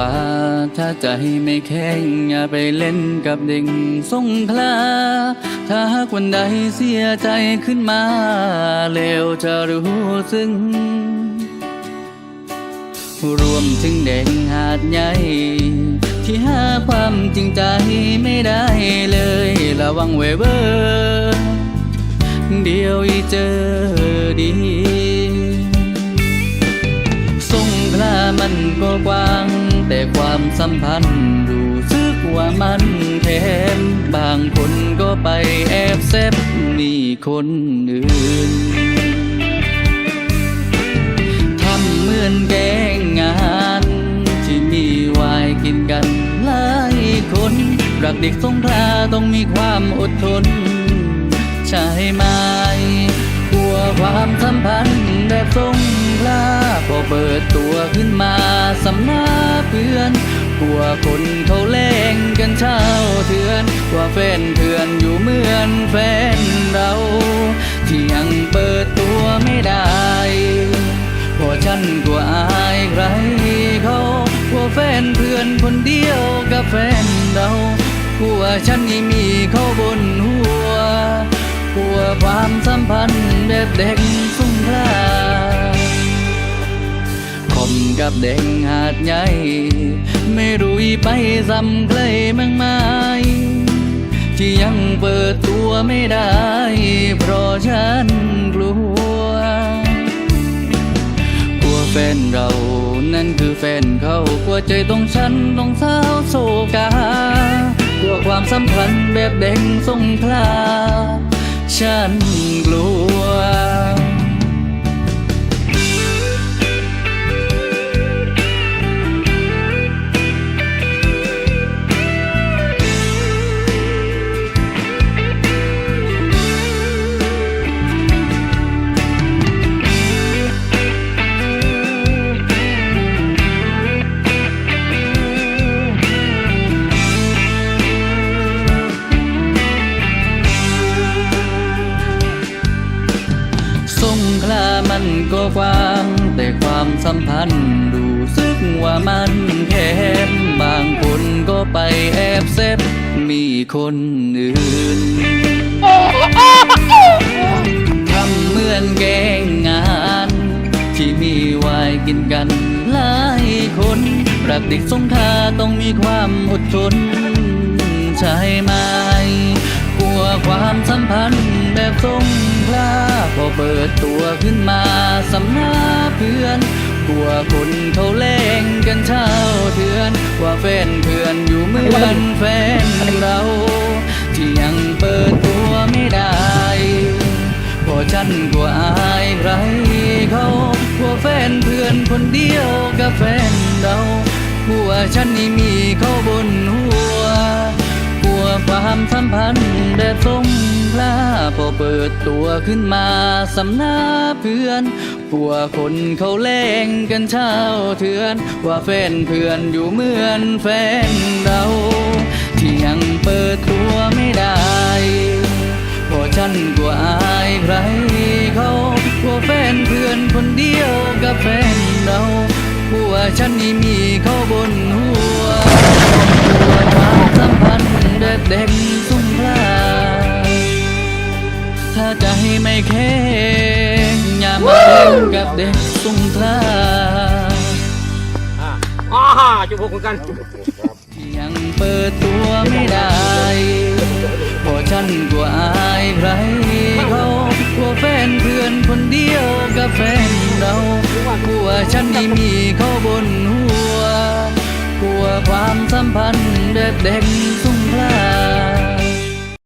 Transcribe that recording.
ว่า ถ้าใจไม่แข็งอย่าไปเล่นกับเด็กสงขลา ถ้าหากวันใดเสียใจขึ้นมาแล้วจะรู้ซึ้งรวมถึงเด็กหาดใหญ่ ที่หาความจริงใจไม่ได้เลยระวังเวเวอร์เดียวอีเจอดีสงขลามันก็กว้าง แต่ความสัมพันธ์รู้สึกว่ามันแคบบางคนก็ไปแอบเซบมีคนอื่นทำเหมือนแกงงาน ที่มีวายกินกันหลายคนรักเด็กสงขลาต้องมีความอดทน ใช่ไหมกลัวความสัมพันธ์แบบสง ลาพอเปิดตัวขึ้นมาสำนาเพื่อน กลัวคนเขาแล่งกันเช่าเถือน ว่าแฟนเถื่อนอยู่เหมือนแฟนเรา ที่ยังเปิดตัวไม่ได้พราะฉันกลัวอายใครเขากลัวแฟนเพื่อนคนเดียวกับแฟนเรากลัวฉันนี่มีเขาบนหัวกลัวความสัมพันธ์แบบเด็กสงขลาม กับเด็กหาดใหญ่ ไม่รู้ไปซ้ำใครมั่งไหมที่ยังเปิดตัวไม่ได้ เพราะฉันกลัว กลัวแฟนเรานั่นคือแฟนเขากลัวใจต้องฉันต้องเศร้าโศกากลัวความสัมพันธ์แบบเด็กสงขลาฉันกลัว มันก็กว้าง แต่ความสัมพันธ์รู้สึกว่ามันแคบบางคนก็ไปแอบเซบมีคนอื่นทำเหมือนแกงงาน ที่มีวายกินกันหลายคนรักเด็กสงขาต้องมีความอดทนใช่ไหมกลัวความสัมพันธ์แบบสง อเปิดตัวขึ้นมาสำนาเพื่อนกลัวคนเขาแล่งกันเช่าเถือน ว่าแฟนเพื่อนอยู่เหมือนแฟนเรา ที่ยังเปิดตัวไม่ได้เพราะฉันกลัวอายใครเขากลัวแฟนเพื่อนคนเดียวกับแฟนเรากลัวฉันนี่มีเขาบนหัว ความสัมพันธ์แบบสงขลาพอเปิดตัวขึ้นมาสำนาเพื่อนกลัวคนเขาแล่งกันเช่าเถือน ว่าแฟนเพื่อนอยู่เหมือนแฟนเราที่ยังเปิดตัวไม่ได้พราะฉันกลัวอายใครเขากลัวแฟนเพื่อนคนเดียวกับแฟนเรากลัวฉันนี่มีเขาบนหัว พันธ์แบบเด็กสงขลาถ้าใจไม่แข็งอย่ามาเล่นกับเด็กสงขลาอ่าจุพกเหมือนกัน ยังเปิดตัวไม่ได้เพราะฉันกลัวอายใครเขากลัวแฟนเพื่อนคนเดียวกับแฟนเรากลัวฉันไม่มีเขาบนหัว กลัวความสัมพันธ์เด็กเด็กสงพลา